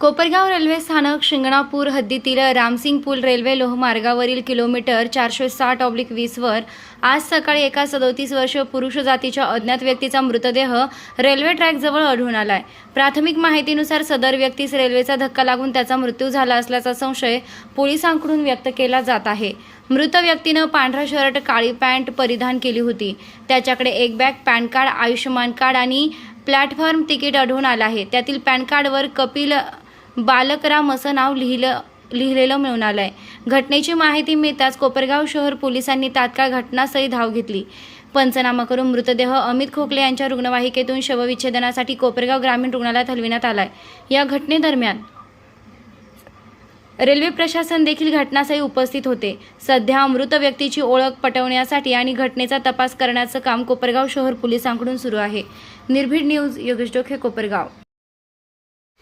Kopargaon railway स्थानक शिंगणापूर हद्दीतील रामसिंग पूल रेल्वे लोहमार्गावरील किलोमीटर चारशे साठ ऑब्लिक वीसवर आज सकाळी एका सदोतीस वर्ष पुरुष जातीच्या अज्ञात व्यक्तीचा मृतदेह रेल्वे ट्रॅकजवळ आढळून आलाय. प्राथमिक माहितीनुसार सदर व्यक्तीस रेल्वेचा धक्का लागून त्याचा मृत्यू झाला असल्याचा संशय पोलिसांकडून व्यक्त केला जात आहे. मृत व्यक्तीनं पांढरा शर्ट काळी पॅन्ट परिधान केली होती. त्याच्याकडे एक bag PAN card Ayushman card आणि प्लॅटफॉर्म तिकीट आढळून आलं आहे. त्यातील पॅन कार्डवर कपिल बालकराम असं नाव लिहिलं लिहिलेलं मिळून आलं आहे घटनेची माहिती मिळताच कोपरगाव शहर पोलिसांनी तात्काळ घटनास्थळी धाव घेतली. पंचनामा करून मृतदेह अमित खोकले यांच्या रुग्णवाहिकेतून शवविच्छेदनासाठी कोपरगाव ग्रामीण रुग्णालयात हलविण्यात आलाय. या घटनेदरम्यान रेल्वे प्रशासन देखील घटनास्थळी उपस्थित होते. सध्या मृत व्यक्तीची ओळख पटवण्यासाठी आणि घटनेचा तपास करण्याचं काम कोपरगाव शहर पोलिसांकडून सुरू आहे. निर्भीड न्यूज योगेश डोखे कोपरगाव.